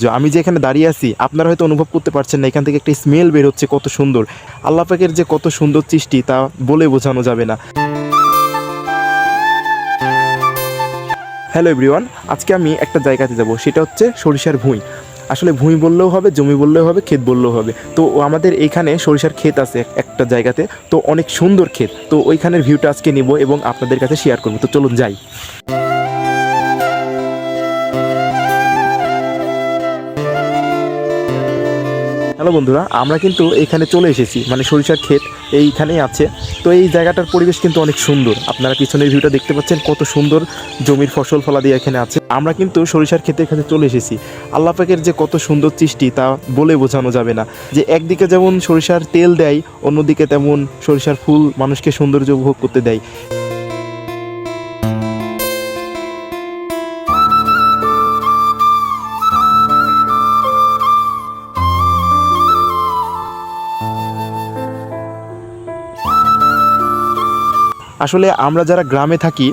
যে আমি যে এখানে দাঁড়িয়ে আছি, আপনারা হয়তো অনুভব করতে পারছেন না, এখান থেকে একটা স্মেল বের হচ্ছে, কত সুন্দর। আল্লাহ পাকের যে কত সুন্দর সৃষ্টি, তা বলে বোঝানো যাবে না। হ্যালো এভরিওয়ান আজকে আমি একটা জায়গাতে যাব, সেটা হচ্ছে সরিষার ভুঁই। আসলে ভুঁই বললেও হবে, জমি বললেও হবে, ক্ষেত বললেও হবে। তো আমাদের এইখানে সরিষার ক্ষেত আছে একটা জায়গাতে, তো অনেক সুন্দর ক্ষেত। তো ওইখানের ভিউটা আজকে নিব এবং আপনাদের কাছে শেয়ার করব। তো চলুন যাই। হ্যালো বন্ধুরা, আমরা কিন্তু এখানে চলে এসেছি মানে সরিষার ক্ষেত এইখানেই আছে। তো এই জায়গাটার পরিবেশ কিন্তু অনেক সুন্দর। আপনারা পিছনের ভিউটা দেখতে পাচ্ছেন, কত সুন্দর জমির ফসল ফলা দিয়ে এখানে আছে। আমরা কিন্তু সরিষার ক্ষেতের এখানে চলে এসেছি। আল্লাহ পাকের যে কত সুন্দর সৃষ্টি, তা বলে বোঝানো যাবে না। যে একদিকে যেমন সরিষার তেল দেয়, অন্যদিকে তেমন সরিষার ফুল মানুষকে সৌন্দর্য উপভোগ করতে দেয়। আসলে আমরা যারা গ্রামে থাকি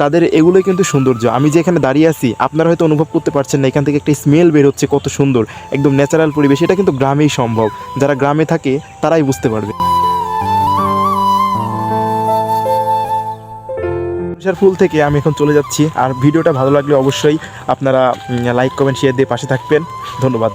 তাদের এগুলোই কিন্তু সৌন্দর্য। আমি যে এখানে দাঁড়িয়ে আছি, আপনারা হয়তো অনুভব করতে পারছেন না, এখান থেকে একটা স্মেল বের হচ্ছে, কত সুন্দর, একদম ন্যাচারাল পরিবেশ। এটা কিন্তু গ্রামেই সম্ভব। যারা গ্রামে থাকে, তারাই বুঝতে পারবে। ফুল থেকে আমি এখন চলে যাচ্ছি। আর ভিডিওটা ভালো লাগলে অবশ্যই আপনারা লাইক কমেন্ট শেয়ার দিয়ে পাশে থাকবেন। ধন্যবাদ।